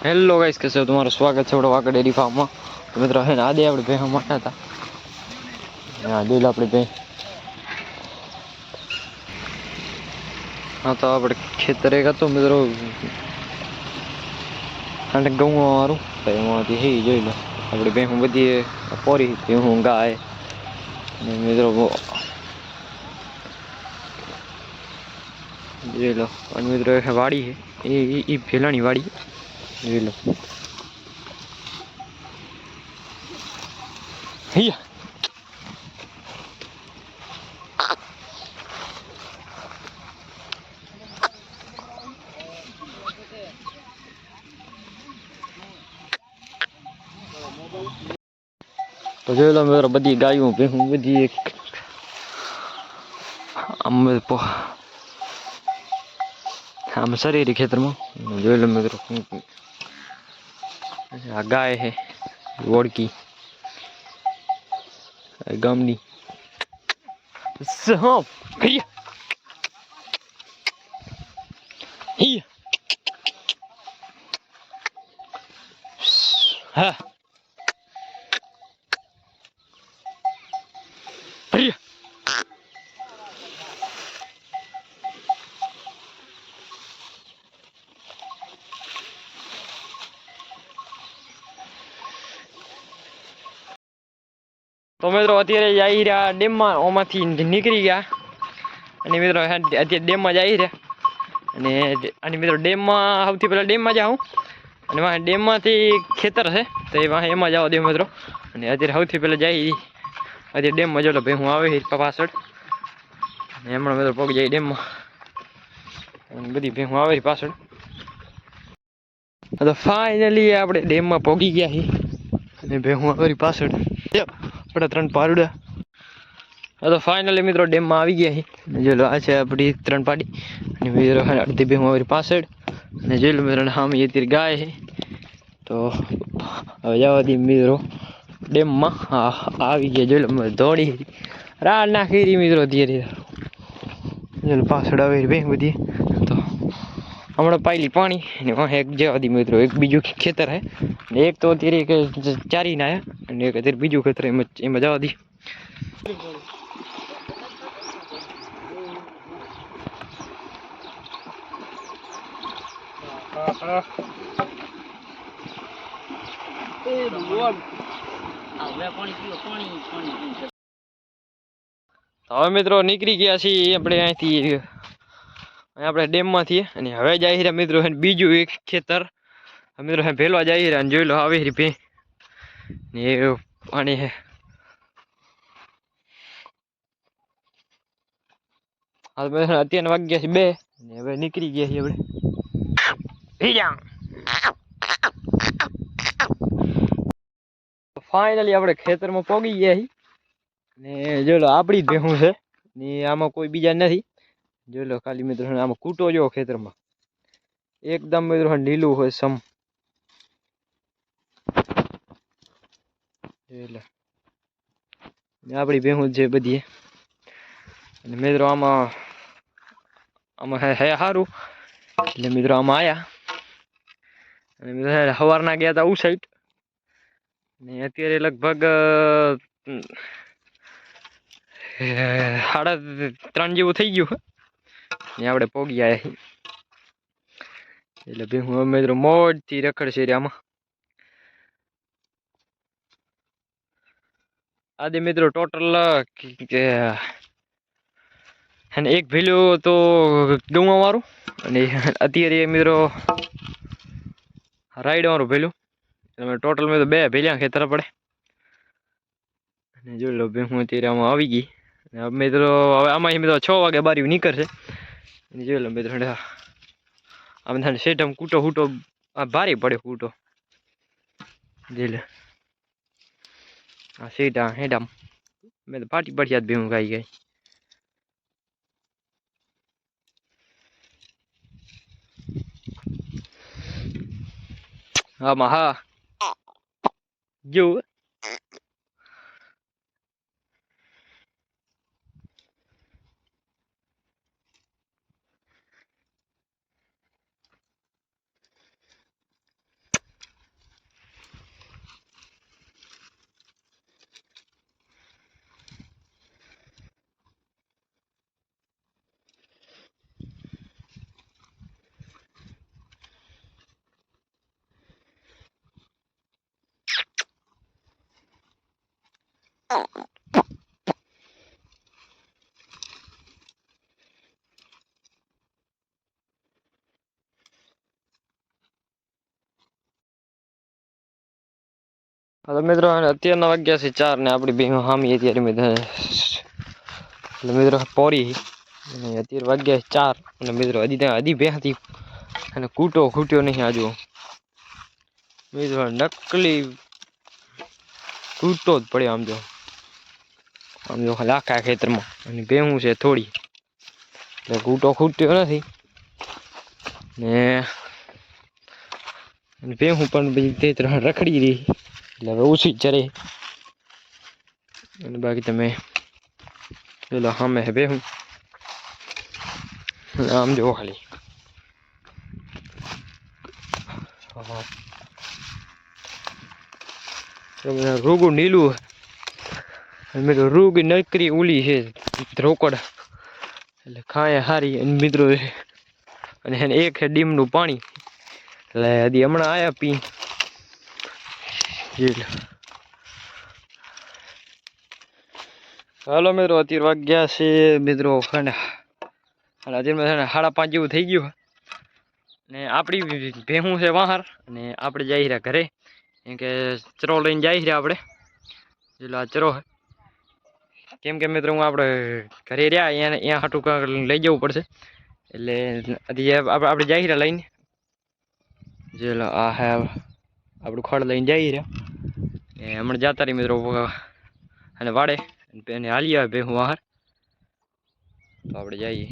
Hello guys કે છે તમારું સ્વાગત છે આપણો વાકડ ડેરી ફાર્મમાં તો મિત્રો હે ને આદે આપણે ભેહો માટે હતા હા દિલ આપણી ભેં હા તો આપણે ખેતર એક હતું મિત્રો અને ઘઉં વાળું તો એમાંથી હે જોઈ લો આપણે ભેહું બધી પોરી ભેહું ગાય ને મિત્રો બહુ- જોઈ લો અને મિત્રો એક વાડી છે એ એ- એ ભેલાની વાડી જોઈ લો. હૈયા. તો જોઈ લો મિત્રો બધી ગાયું ભેહું બધી એક આમ આમ શરીર ખેતરમાં. જોઈ લો મિત્રો આ ગાય છે ઓળકી આ ગામની સહપ હૈયા હૈયા હા હૈયા તો મિત્રો, અત્યારે જઈ રહ્યા ડેમમાં ઓમાંથી નીકળી ગયા. અને મિત્રો અત્યારે ડેમમાં જઈ રહ્યા અને અને મિત્રો, ડેમમાં સૌથી પહેલાં ડેમમાં જાઉં. અને વાહ, ડેમમાંથી ખેતર છે, તો એ વાહ, એમાં જાઓ દે મિત્રો. અને અત્યારે સૌથી પહેલાં જઈ અત્યારે ડેમમાં જો ભાઈ, હું આવે પાછળ. અને હમણાં મિત્રો પગ જાય ડેમમાં. બધી ભાઈ, હું આવી પાછળ. તો ફાઇનલી આપણે ડેમમાં પહોંચી ગયા છીએ. અને ભેહું હું આવી પાછળ. આપણે ત્રણ પારુડા. તો ફાઇનલી મિત્રો ડેમમાં આવી ગયા છીએ જોઈ આ છે આપણી ત્રણ પાડી. અને મિત્રો અડધી બે મારી પાછળ. અને જોઈ લો મિત્રો સામે અત્યારે ગાય છે તો હવે જવા દઈએ મિત્રો ડેમમાં. આવી ગયા, જોઈ લો ધોળી રાડ નાખી રહી મિત્રો ધીરે જોઈ પાછળ આવી બે બધી. તો હમણાં પાયલી પાણી. અને એક જવા દઈએ મિત્રો, એક બીજું ખેતર હે. એક તો અત્યારે એક ચારી ના અને એક અત્યારે બીજું ખેતર એમાં એમાં જવા દી. હવે મિત્રો નીકળી ગયા છીએ આપણે અહીંથી, અહીં આપણે ડેમમાંથી અને હવે જાય રહ્યા મિત્રો બીજું એક ખેતર. હવે તો ભેલવા જઈ રહ્યા જોઈ લો, આવી રહી ને એ પાણી હે. મિત્રો અત્યારના વાગ્યા છે બે, ને હવે નીકળી ગયા છીએ આપણે. ફાઇનલી આપણે ખેતરમાં પોગી ગયા છીએ. ને જો લો, આપણી જ ભેહું છે. ને આમાં કોઈ બીજા નથી. જોઈ લો, ખાલી મિત્રો, આમાં કૂટો જો ખેતરમાં. એકદમ મિત્રો, લીલું હોય, સમ. જોઈ આપણી ભેહું છે બધી. અને મિત્રો આમાં આમાં હે સારું એટલે મિત્રો આમાં આવ્યા અને મિત્રો સવારના ગયા હતા ઉ સાઈડ ને અત્યારે લગભગ સાડા ત્રણ જેવું થઈ ગયું ને આપણે પોગી આવ્યા એટલે ભેહું મિત્રો મોજથી રખડશે આમાં. આજે મિત્રો ટોટલ અને એક ભીલું તો ગૌવા મારું અને અત્યારે મિત્રો રાઈડ મારું ભેલું. એટલે ટોટલ મેં તો બે ભીલ્યા ખેતર પડે. અને જોઈ લો ભાઈ, હું અત્યારે આમાં આવી ગઈ. અને મિત્રો, હવે આમાં મિત્રો છ વાગે બારી નીકળશે. અને જોઈ લો મિત્રો આમ થાય સેટમ કૂટો હૂટો ભારે પડે કૂટો. જોઈ લો. આ સેટા હેડામ. મેં તો ફાટી પડ્યા ભેગું ખાઈ ગઈ આમાં હા જો હા તો મિત્રો અત્યારના વાગ્યા છે ચાર ને આપણી બે હામી અત્યારે મેં એટલે મિત્રો, પોરી. અને અત્યારે વાગ્યા ચાર. અને મિત્રો, હજી ત્યાં હજી બે હતી. અને કૂટો ખૂટ્યો નહીં આજુ. મિત્રો, નકલી કૂટો જ પડ્યો આમ જો. આમ જો ખાલી આખા ખેતરમાં. અને ભેહું છે થોડી. એટલે કૂટો ખૂટ્યો નથી. ને ભેહું પણ બીજી તે ત્રણ રખડી રહી. એટલે હવે ઓછી જ અને બાકી તમે પેલો સામે હે બે હું આમ જો ખાલી. રૂગું નીલું અને મિત્રો રૂગ નકરી ઉલી છે રોકડ એટલે ખાય હારી અને મિત્રો અને એક છે ડીમનું પાણી એટલે હજી હમણાં આયા પી હાલો મિત્રો, અત્યારે વાગ્યા છે મિત્રો અને અત્યારે સાડા પાંચ જેવું થઈ ગયું ને આપણી ભેહું છે બહાર અને આપણે જઈ રહ્યા ઘરે. કેમ કે ચરો લઈને જઈ રહ્યા આપણે. એટલે આ ચરો કેમ કે મિત્રો, હું આપણે ઘરે રહ્યા, અહીંયા અહીંયા હાટું કાંક લઈ જવું પડશે. એટલે અત્યારે આપણે જઈ રહ્યા લઈને. જે આ હે આપણું ખડ લઈને જઈ રહ્યા એ હમણાં જતા રહી મિત્રો અને વાડે. એને હાલી આવે ભેહું બહાર તો આપણે જઈએ.